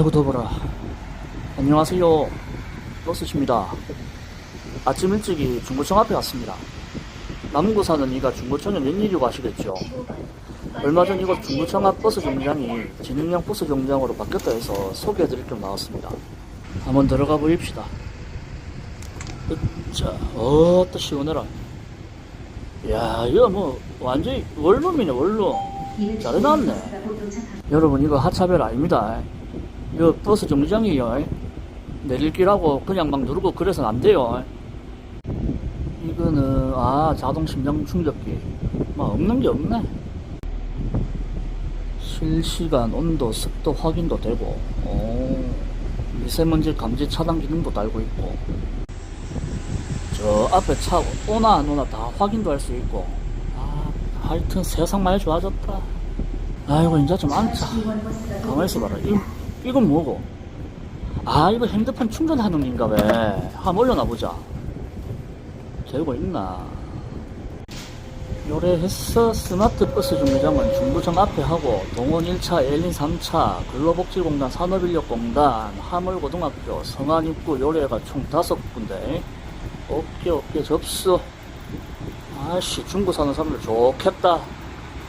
아이고 더불어 안녕하세요 버스십니다 아침 일찍이 중고청 앞에 왔습니다 남구 사는 이가 중고청에 웬일이고 아시겠죠 얼마 전 이곳 중구청 앞 버스 정류장이 진흥형 버스 정류장으로 바뀌었다 해서 소개해드릴 겸 나왔습니다. 한번 들어가 보입시다. 자, 어따 시원해라. 야, 이거 뭐 완전히 원룸이네 원룸. 잘 해놨네. 여러분 이거 하차별 아닙니다. 이거 버스 정류장이에요. 내릴길하고 그냥 막 누르고 그래서는 안 돼요. 이거는 아 자동 심장 충격기. 막 없는 게 없네. 실시간 온도, 습도 확인도 되고, 오, 미세먼지 감지 차단 기능도 달고 있고, 저 앞에 차 오나 안 오나 다 확인도 할 수 있고, 아, 하여튼 세상 많이 좋아졌다. 아이고, 이제 좀 앉자. 가만히 있어 봐라. 이, 이건 뭐고? 아, 이거 핸드폰 충전하는 긴가 왜? 한번 올려놔보자. 되고 있나? 요래했어 스마트 버스 정류장은 중부청 앞에 하고 동원 1차, 엘린 3차, 근로복지공단, 산업인력공단, 하물고등학교, 성안입구 요래가 총 다섯 군데 오케이 오케이 접수 아씨 중구 사는 사람들 좋겠다